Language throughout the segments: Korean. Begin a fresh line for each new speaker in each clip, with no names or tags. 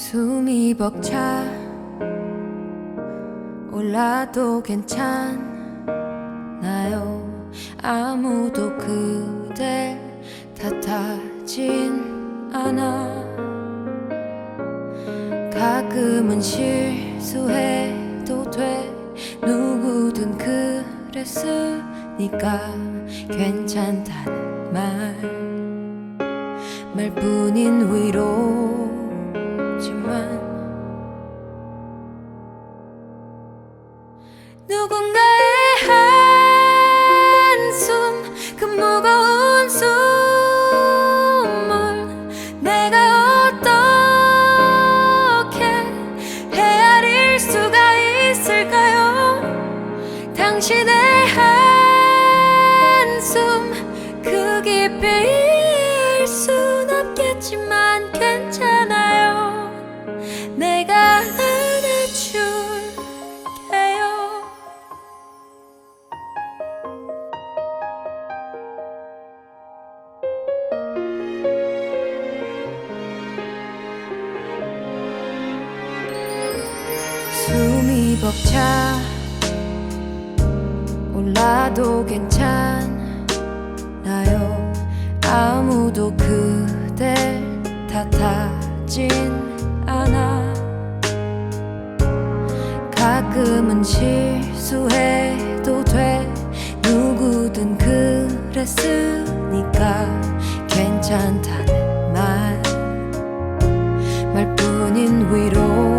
숨이 벅차 올라도 괜찮나요. 아무도 그댈 탓하진 않아. 가끔은 실수해도 돼. 누구든 그랬으니까 괜찮다는 말 말뿐인 위로 누군가의 한숨 그 무거운 숨을 내가 어떻게 헤아릴 수가 있을까요? 당신의 벅차 올라도 괜찮아요. 아무도 그댈 탓하진 않아. 가끔은 실수해도 돼. 누구든 그랬으니까 괜찮다는 말. 말뿐인 위로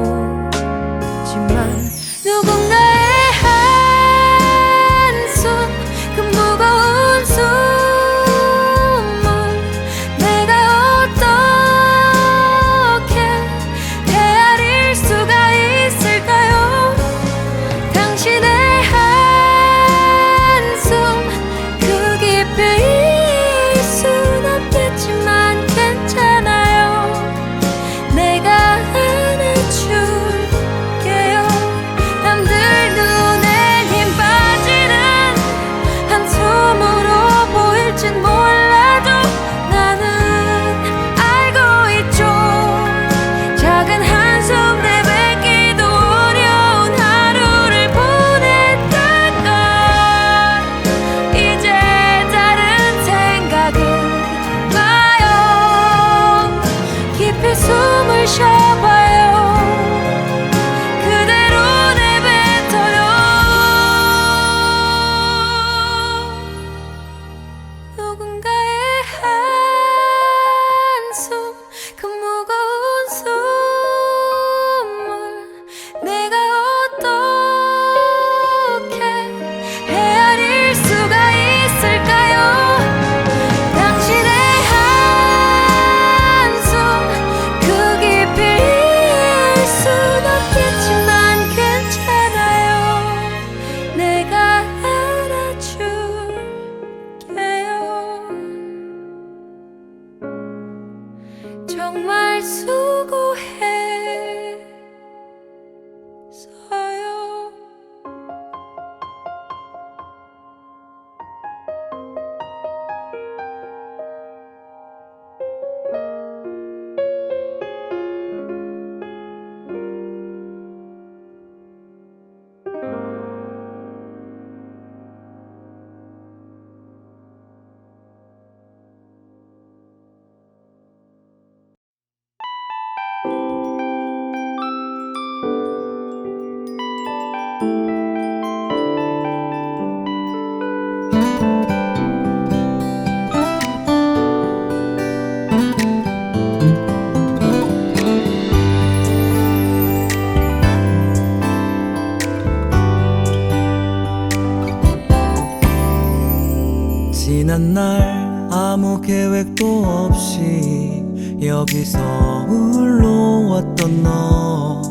아무
계획도 없이 여기 서울로 왔던 너.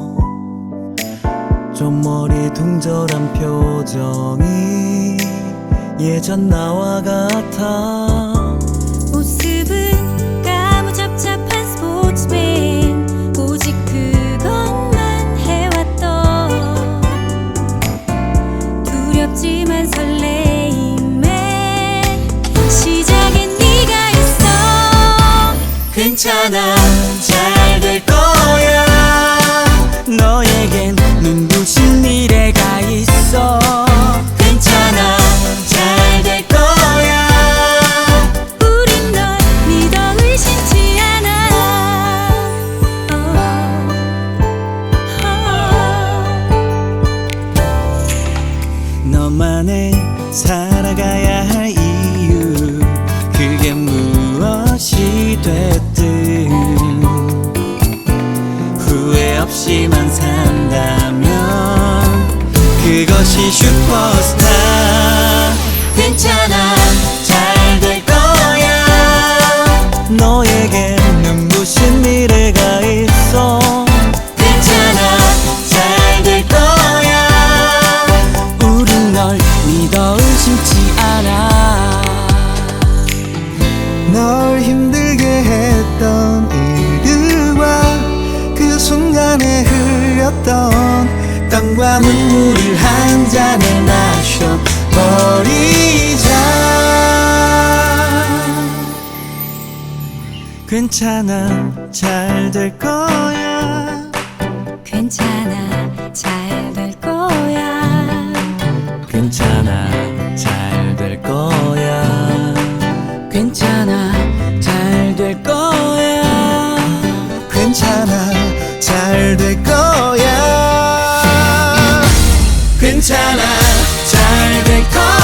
좀 머리 둥절한 표정이 예전 나와 같아 괜찮아. 잘 후회 없이만 산다면 그것이 슈퍼스타
순간에 흘렸던 땀과 눈물을 한 잔에 마셔버리자.
괜찮아 잘 될 거야.
괜찮아 잘 될 거야.
괜찮아 잘 될 거야. 괜찮아 잘 될 거야.
괜찮아 잘 될 거야.
괜찮아. 잘 될 거야